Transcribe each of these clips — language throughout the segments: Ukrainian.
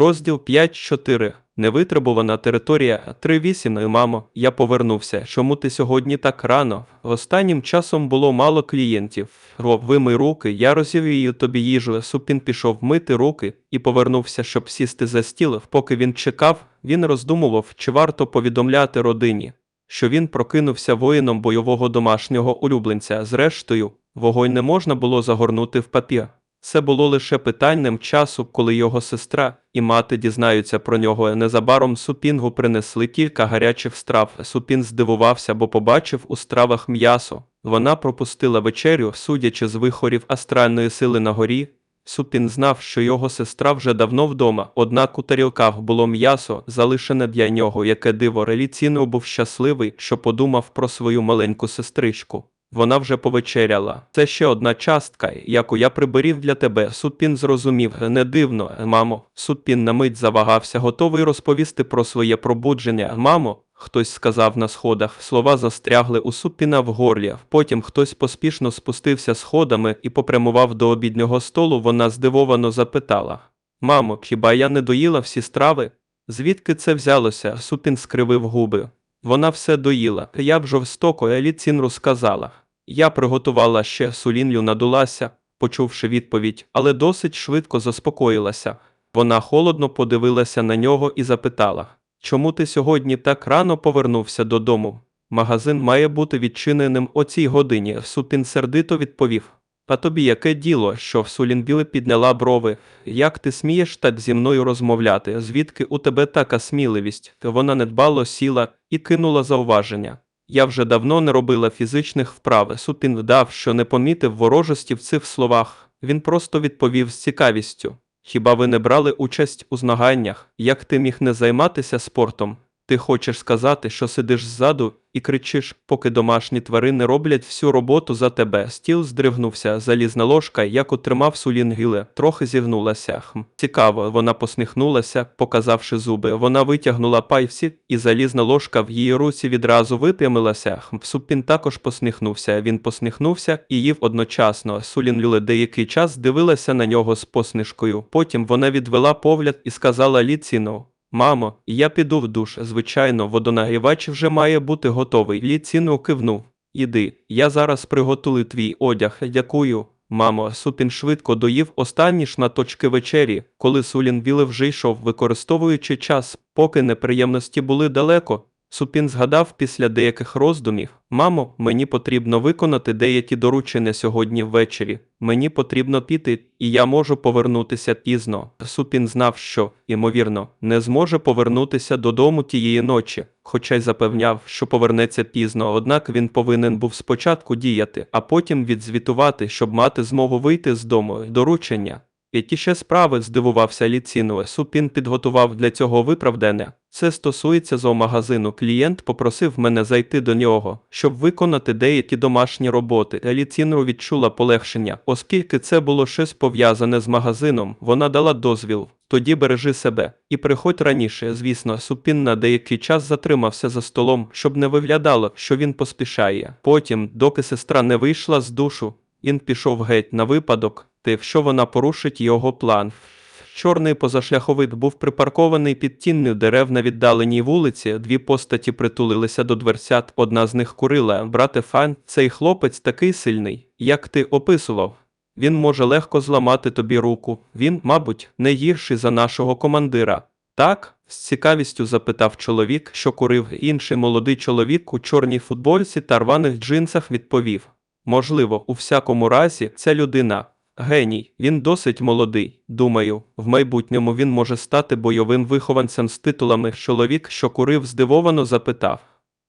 Розділ 5.4. Невитребувана територія 3.8. Мамо, я повернувся. Чому ти сьогодні так рано? Останнім часом було мало клієнтів. Роб, вимий руки, я розівію тобі їжу. Супін пішов мити руки і повернувся, щоб сісти за стіл. Поки він чекав, він роздумував, чи варто повідомляти родині, що він прокинувся воїном бойового домашнього улюбленця. Зрештою, вогонь не можна було загорнути в папір. Це було лише питанням часу, коли його сестра і мати дізнаються про нього. Незабаром Супінгу принесли кілька гарячих страв. Супін здивувався, бо побачив у стравах м'ясо. Вона пропустила вечерю, судячи з вихорів астральної сили на горі. Супін знав, що його сестра вже давно вдома, однак у тарілках було м'ясо, залишене для нього, яке диво реліційно був щасливий, що подумав про свою маленьку сестричку. Вона вже повечеряла. Це ще одна частка, яку я приберів для тебе. Сутпін зрозумів. Не дивно, мамо. Сутпін на мить завагався, готовий розповісти про своє пробудження. Мамо, хтось сказав на сходах. Слова застрягли у Сутпіна в горлі. Потім хтось поспішно спустився сходами і попрямував до обіднього столу. Вона здивовано запитала: Мамо, хіба я не доїла всі страви? Звідки це взялося? Супін скривив губи. Вона все доїла. Я б жорстоко Еліцін розказала. Я приготувала ще сулінлю надулася, почувши відповідь, але досить швидко заспокоїлася. Вона холодно подивилася на нього і запитала: Чому ти сьогодні так рано повернувся додому? Магазин має бути відчиненим о цій годині. Супін сердито відповів. А тобі яке діло, що в Сулінбіле підняла брови? Як ти смієш так зі мною розмовляти? Звідки у тебе така сміливість? Вона недбало сіла і кинула зауваження. Я вже давно не робила фізичних вправ. Супін вдав, що не помітив ворожості в цих словах. Він просто відповів з цікавістю. Хіба ви не брали участь у змаганнях? Як ти міг не займатися спортом? Ти хочеш сказати, що сидиш ззаду і кричиш, поки домашні тварини роблять всю роботу за тебе. Стіл здригнувся, залізна ложка, як отримав Сулінгіле, трохи зігнулася. Хм. Цікаво, вона посміхнулася, показавши зуби. Вона витягнула пайвсі, і залізна ложка в її руці відразу випрямилася. Хм. Супін також посміхнувся. Він посміхнувся і їв одночасно. Сулінгіле деякий час дивилася на нього з посмішкою. Потім вона відвела погляд і сказала Ліціну. Мамо, я піду в душ. Звичайно, водонагрівач вже має бути готовий. Ліціну кивнув. Іди, я зараз приготую твій одяг. Дякую. Мамо, Сутін швидко доїв останні шматочки вечері, коли Сулін Віле вже йшов, використовуючи час, поки неприємності були далеко. Супін згадав після деяких роздумів: Мамо, мені потрібно виконати деякі доручення сьогодні ввечері. Мені потрібно піти, і я можу повернутися пізно. Супін знав, що, ймовірно, не зможе повернутися додому тієї ночі, хоча й запевняв, що повернеться пізно, однак він повинен був спочатку діяти, а потім відзвітувати, щоб мати змогу вийти з дому. Доручення. Які ще справи здивувався Ліцінуе. Супін підготував для цього виправдання. Це стосується зоомагазину. Клієнт попросив мене зайти до нього, щоб виконати деякі домашні роботи. Ліцінру відчула полегшення, оскільки це було щось пов'язане з магазином. Вона дала дозвіл. Тоді бережи себе і приходь раніше. Звісно, Супін на деякий час затримався за столом, щоб не виглядало, що він поспішає. Потім, доки сестра не вийшла з душу, він пішов геть на випадок, якщо вона порушить його план. Чорний позашляховик був припаркований під тінню дерев на віддаленій вулиці. Дві постаті притулилися до дверцят. Одна з них курила. Брате Фан, цей хлопець такий сильний, як ти описував. Він може легко зламати тобі руку. Він, мабуть, не гірший за нашого командира. Так? з цікавістю запитав чоловік, що курив. Інший молодий чоловік у чорній футбольці та рваних джинсах відповів: Можливо, у всякому разі, ця людина. Геній, він досить молодий. Думаю, в майбутньому він може стати бойовим вихованцем з титулами. Чоловік, що курив, здивовано запитав: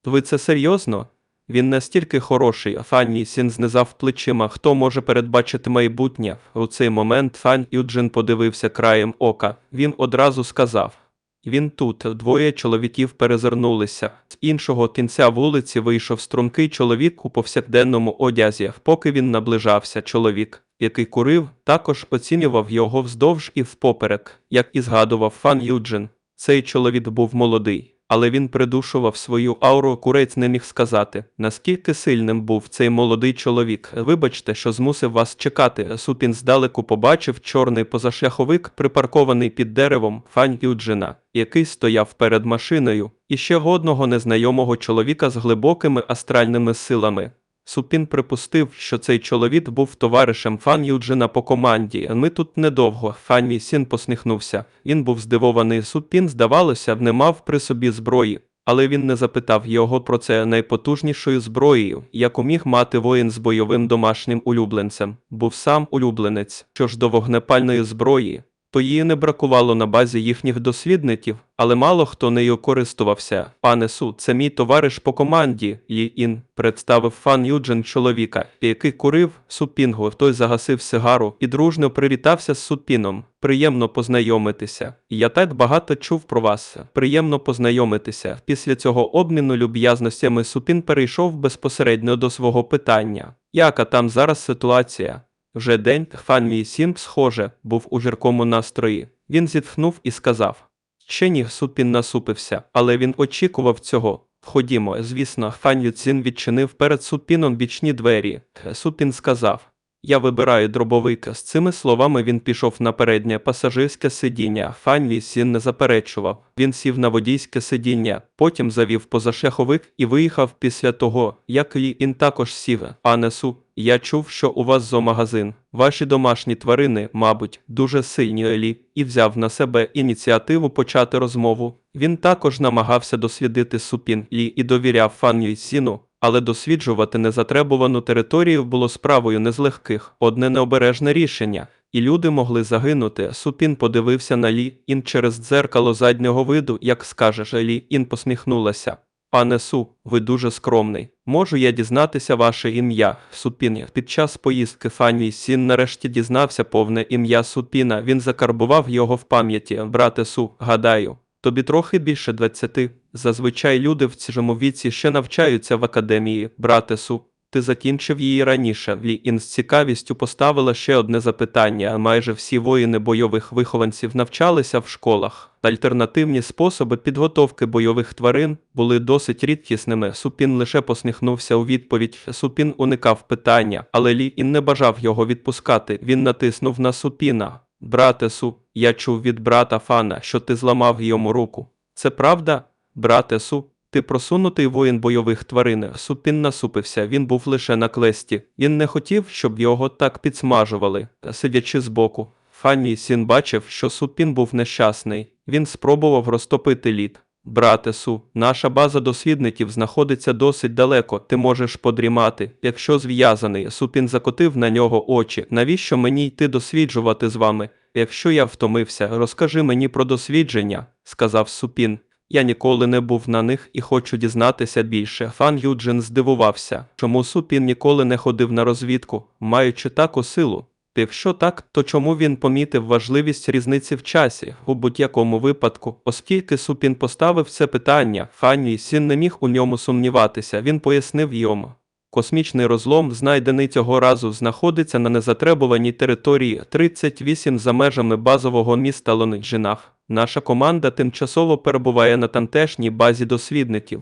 Ви це серйозно? Він настільки хороший, Фанні Сін знизав плечима, хто може передбачити майбутнє. У цей момент Фан Юджин подивився краєм ока. Він одразу сказав. Він тут, двоє чоловіків перезирнулися. З іншого кінця вулиці вийшов стрункий чоловік у повсякденному одязі. Поки він наближався, чоловік, який курив, також оцінював його вздовж і впоперек, як і згадував Фан Юджин. Цей чоловік був молодий. але він придушував свою ауру. Курець не міг сказати, наскільки сильним був цей молодий чоловік. Вибачте, що змусив вас чекати. Супін здалеку побачив чорний позашляховик, припаркований під деревом Фань Юджина, який стояв перед машиною, і ще одного незнайомого чоловіка з глибокими астральними силами. Супін припустив, що цей чоловік був товаришем Фан Юджина по команді. Ми тут недовго. Фан мій посміхнувся. Він був здивований. Супін, здавалося, не мав при собі зброї. Але він не запитав його про це найпотужнішою зброєю, яку міг мати воїн з бойовим домашнім улюбленцем. Був сам улюбленець. Що ж до вогнепальної зброї, то її не бракувало на базі їхніх дослідників, але мало хто нею користувався. Пане Су, це мій товариш по команді. Лі Ін представив фан Юджин чоловіка, який курив супінгу. Той загасив сигару і дружно привітався з супіном. Приємно познайомитися. Я так багато чув про вас. Приємно познайомитися. Після цього обміну люб'язностями Супін перейшов безпосередньо до свого питання. Яка там зараз ситуація? Вже день Фан Мій схоже, був у жиркому настрої. Він зітхнув і сказав: Ще ні, Супін насупився, але він очікував цього. Ходімо, звісно, Фан Юцін відчинив перед Супіном бічні двері. Супін сказав: Я вибираю дробовик. З цими словами він пішов на переднє пасажирське сидіння. Фан Лісін не заперечував. Він сів на водійське сидіння, потім завів позашляховик і виїхав після того, як Лі Ін також сів. Пане Су, я чув, що у вас зоомагазин. Ваші домашні тварини, мабуть, дуже сильні Елі, і взяв на себе ініціативу почати розмову. Він також намагався дослідити супін Лі і довіряв Фан Сіну, але досліджувати незатребувану територію було справою не з легких, одне необережне рішення. І люди могли загинути. Супін подивився на Лі Ін через дзеркало заднього виду, як скажеш, Лі Ін посміхнулася. Пане Су, ви дуже скромний. Можу я дізнатися ваше ім'я, Супін. Під час поїздки Фанні Сін нарешті дізнався повне ім'я Супіна. Він закарбував його в пам'яті. Брате Су, гадаю, тобі трохи більше двадцяти. Зазвичай люди в цьому віці ще навчаються в академії. Брате Су, ти закінчив її раніше. Лі Ін з цікавістю поставила ще одне запитання. Майже всі воїни бойових вихованців навчалися в школах. Альтернативні способи підготовки бойових тварин були досить рідкісними. Супін лише посміхнувся у відповідь. Супін уникав питання, але Лі Ін не бажав його відпускати. Він натиснув на Супіна. Брате Су, я чув від брата Фана, що ти зламав йому руку. Це правда, брате Су? Ти просунутий воїн бойових тварин. Супін насупився, він був лише на клесті. Він не хотів, щоб його так підсмажували, сидячи збоку. Фанні Сін бачив, що Супін був нещасний. Він спробував розтопити лід. Брате Су, наша база дослідників знаходиться досить далеко. Ти можеш подрімати. Якщо зв'язаний, Супін закотив на нього очі. Навіщо мені йти досліджувати з вами? Якщо я втомився, розкажи мені про дослідження, сказав Супін. Я ніколи не був на них і хочу дізнатися більше. Фан Юджин здивувався, чому Супін ніколи не ходив на розвідку, маючи таку силу. Якщо так, то чому він помітив важливість різниці в часі у будь-якому випадку, оскільки Супін поставив це питання, Фанні Сін не міг у ньому сумніватися, він пояснив йому. Космічний розлом, знайдений цього разу, знаходиться на незатребуваній території 38 за межами базового міста Лониджинах. Наша команда тимчасово перебуває на тамтешній базі дослідників.